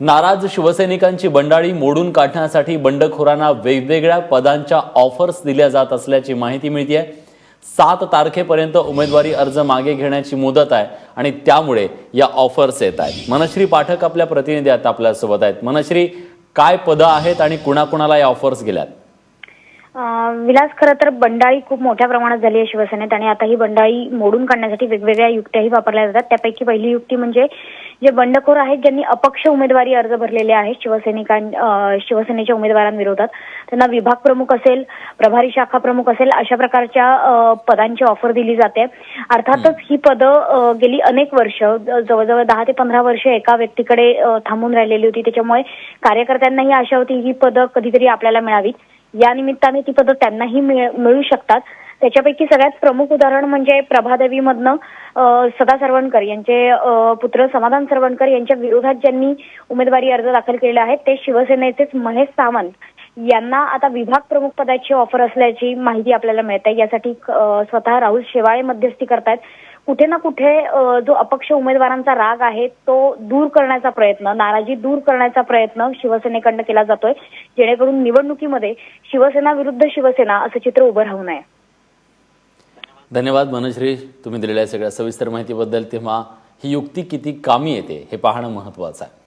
नाराज शिवसैनिकांची बंडाळी मोडून काढण्यासाठी बंडखोरांना वेगवेगळ्या पदांच्या ऑफर्स दिल्या जात असल्याची माहिती मिळते सात तारखेपर्यंत उमेदवारी अर्ज मागे घेण्याची मुदत आहे आणि त्यामुळे या ऑफर्स येत आहेत. मनश्री पाठक आपल्या प्रतिनिधी आता आपल्यासोबत आहेत. मनश्री काय पदं आहेत आणि कुणाकुणाला या ऑफर्स गेल्यात? विलास खरं तर बंडाळी खूप मोठ्या प्रमाणात झाली आहे शिवसेनेत आणि आता ही बंडाळी मोडून काढण्यासाठी वेगवेगळ्या युक्त्याही वापरल्या जातात. त्यापैकी पहिली युक्ती म्हणजे जे बंडखोर आहेत ज्यांनी अपक्ष उमेदवारी अर्ज भरलेले आहेत शिवसैनिकां शिवसेनेच्या उमेदवारांविरोधात. त्यांना विभाग प्रमुख असेल प्रभारी शाखा प्रमुख असेल अशा प्रकारच्या पदांची ऑफर दिली जाते. अर्थातच ही पदं गेली अनेक वर्ष जवळजवळ दहा ते पंधरा वर्ष एका व्यक्तीकडे थांबून राहिलेली होती. त्याच्यामुळे कार्यकर्त्यांनाही आशा होती ही पदं कधीतरी आपल्याला मिळावी या निमित्ताने ती पदं त्यांनाही मिळ- मिळू शकतात. त्याच्यापैकी सगळ्यात प्रमुख उदाहरण म्हणजे प्रभादेवीमधनं अं, सदा सरवणकर यांचे पुत्र समाधान सरवणकर यांच्या विरोधात ज्यांनी उमेदवारी अर्ज दाखल केलेले आहेत ते शिवसेनेचेच महेश सावंत यांना आता विभाग प्रमुख पदाची ऑफर असल्याची माहिती आपल्याला मिळते यासाठी स्वतः राहुल शेवाळे मध्यस्थी करतायत. कुठे ना कुठे जो अपक्ष उमेदवारांचा राग आहे तो दूर करण्याचा प्रयत्न नाराजी दूर करण्याचा प्रयत्न शिवसेनेकडनं केला जातोय. जेणेकरून निवडणुकीमध्ये शिवसेना विरुद्ध शिवसेना असं चित्र उभं राहू नये. धन्यवाद मनश्री. तुम्ही दिलेल्या सगळ्या सविस्तर माहितीबद्दल तेव्हा ही युक्ती किती कामी येते हे पाहणं महत्त्वाचं आहे.